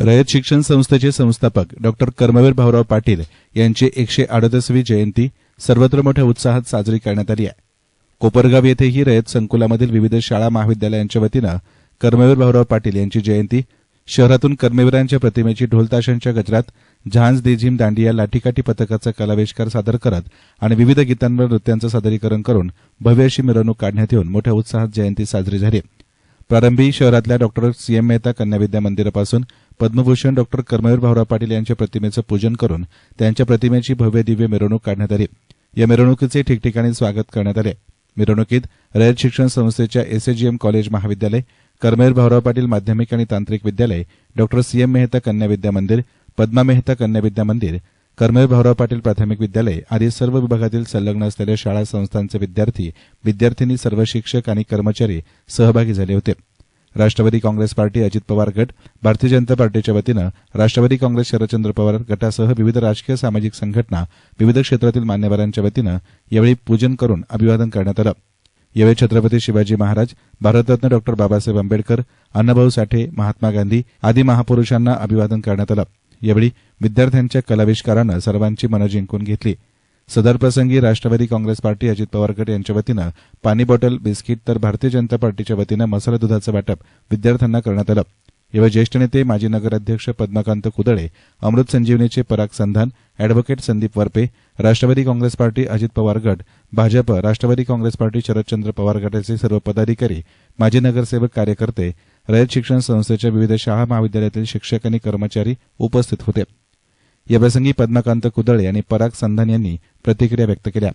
रयत शिक्षण संस्थेचे संस्थापक डॉक्टर कर्मवीर भाऊराव पाटील यांची एकशे अडतीसवी जयंती सर्वत्र मोठ्या उत्साहात साजरी करण्यात आली आहे. कोपरगाव येथेही रयत संकुलामधील विविध शाळा महाविद्यालयांच्या वतीनं कर्मवीर भाऊराव पाटील यांची जयंती शहरातून कर्मवीरांच्या प्रतिमेची ढोलताशांच्या गजरात झांज देझिम दांडिया लाठीकाठी पथकाचा कलाविष्कार सादर करत आणि विविध गीतांवर नृत्यांचं सादरीकरण करून भव्य अशी मिरवणूक काढण्यात येऊन मोठ्या उत्साहात जयंती साजरी झाली. प्रारंभी शहरातल्या डॉक्टर सी एम मेहता कन्या विद्या मंदिरापासून पद्मभूषण डॉक्टर कर्मवीर भाऊराव पाटील यांच्या प्रतिमेचं पूजन करून त्यांच्या प्रतिमेची भव्य दिव्य मिरवणूक काढण्यात आली. या मिरवणुकीचे ठिकठिकाणी स्वागत करण्यात आले. मिरवणुकीत रयत शिक्षण संस्थेच्या एसएजीएम कॉलेज महाविद्यालय कर्मवीर भाऊराव पाटील माध्यमिक आणि तांत्रिक विद्यालय डॉक्टर सीएम मेहता कन्या विद्या मंदिर पद्मा मेहता कन्या विद्या मंदिर कर्मवीर भाऊराव पाटील प्राथमिक विद्यालय आदी सर्व विभागातील संलग्न असलेल्या शाळा संस्थांचे विद्यार्थी विद्यार्थिनी सर्व शिक्षक आणि कर्मचारी सहभागी झाले होते. राष्ट्रवादी काँग्रेस पार्टी अजित पवार गट भारतीय जनता पार्टीच्या वतीनं राष्ट्रवादी काँग्रेस शरदचंद्र पवार गटासह विविध राजकीय सामाजिक संघटना विविध क्षेत्रातील मान्यवरांच्या वतीनं यावेळी पूजन करून अभिवादन करण्यात आलं. यावेळी छत्रपती शिवाजी महाराज भारतरत्न डॉक्टर बाबासाहेब आंबेडकर अण्णाभाऊ साठे महात्मा गांधी आदी महापुरुषांना अभिवादन करण्यात आलं. यावेळी विद्यार्थ्यांच्या कलाविष्कारानं सर्वांची मनं जिंकून घेतली. सदरप्रसंगी राष्ट्रवादी काँग्रेस पार्टी अजित पवार गट यांच्या वतीनं पाणी बॉटल बिस्किट तर भारतीय जनता पार्टीच्या वतीनं मसाला दुधाचं वाटप विद्यार्थ्यांना करण्यात आलं. यावेळी ज्येष्ठ नेते माजी नगराध्यक्ष पद्मकांत कुदळे अमृत संजीवनीचे पराग संधान अॅडव्होकेट संदीप वरपे राष्ट्रवादी काँग्रेस पार्टी अजित पवार गट भाजप राष्ट्रवादी काँग्रेस पार्टी शरदचंद्र पवार गटाचे सर्व पदाधिकारी माजी नगरसेवक कार्यकर्ते रयत शिक्षण संस्थेच्या विविध शाळा महाविद्यालयातील शिक्षक आणि कर्मचारी उपस्थित होते. याप्रसंगी पद्मकांत कुदळे आणि पराग संधान यांनी प्रतिक्रिया व्यक्त केल्या.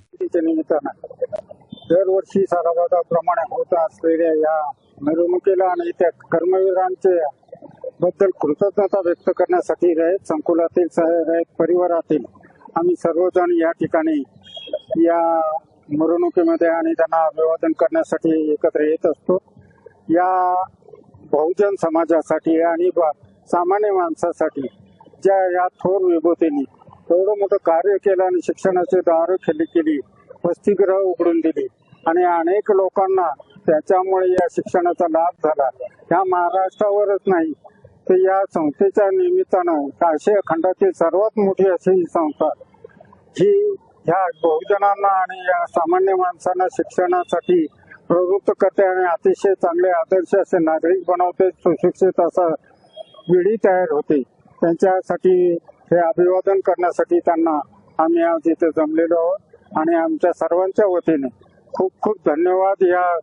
दरवर्षी सालाबादाप्रमाणे होत असलेल्या या मिरवणुकीला आणि त्या कर्मवीरांचे बद्दल कृतज्ञता व्यक्त करण्यासाठी रयत संकुलातील रयत परिवारातील आम्ही सर्वजण या ठिकाणी या मिरवणुकीमध्ये आणि त्यांना अभिवादन करण्यासाठी एकत्र येत असतो. या बहुजन समाजासाठी आणि बा- सामान्य माणसासाठी ज्या या थोर विभूतींनी एवढं मोठं कार्य केलं आणि शिक्षणाचे दार खेळी केली वसतिगृह उघडून दिली आणि अनेक लोकांना त्याच्यामुळे या शिक्षणाचा लाभ झाला. ह्या महाराष्ट्रावरच नाही तर या संस्थेच्या निमित्तानं आशिया खंडातील सर्वात मोठी अशी ही संस्था ही ह्या बहुजनांना आणि या सामान्य माणसांना शिक्षणासाठी प्रवृत्त करते आणि अतिशय चांगले आदर्श असे नागरिक बनवते सुशिक्षित असा पिढी तयार होते. त्यांच्यासाठी हे अभिवादन करण्यासाठी त्यांना आम्ही आज इथे जमलेलो आहोत. आणि आमच्या सर्वांच्या वतीने खूप खूप धन्यवाद या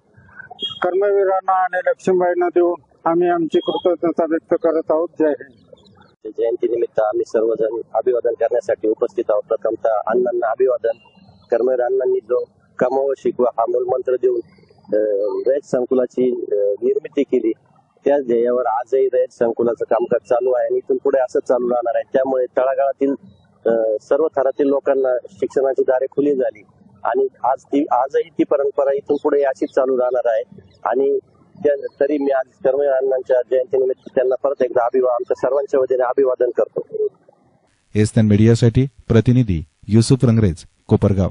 कर्मवीरांना आणि लक्ष्मीबाईंना देऊन आम्ही आमची कृतज्ञता व्यक्त करत आहोत. जय हिंद. जयंतीनिमित्त आम्ही सर्वजण अभिवादन करण्यासाठी उपस्थित आहोत. प्रथमतः अण्णांना अभिवादन. कर्मवीर अण्णांनी जो कमाव शिकवा हा मूलमंत्र देऊन रयत संकुलाची निर्मिती केली. त्याच ध्येयावर आजही रयत संकुलाचं कामकाज चालू आहे आणि इथून पुढे असंच चालू राहणार आहे. त्यामुळे तळागाळातील सर्व थरातील लोकांना शिक्षणाची दारे खुली झाली. आणि आज ती आजही ती परंपरा इथून पुढे अशीच चालू राहणार आहे. आणि त्या- तरी मी आज कर्मवीर अण्णांच्या जयंतीनिमित्त त्यांना परत एकदा अभिवा आमच्या सर्वांच्या वतीने अभिवादन करतो. एस मीडियासाठी प्रतिनिधी युसुफ रंगरेज कोपरगाव.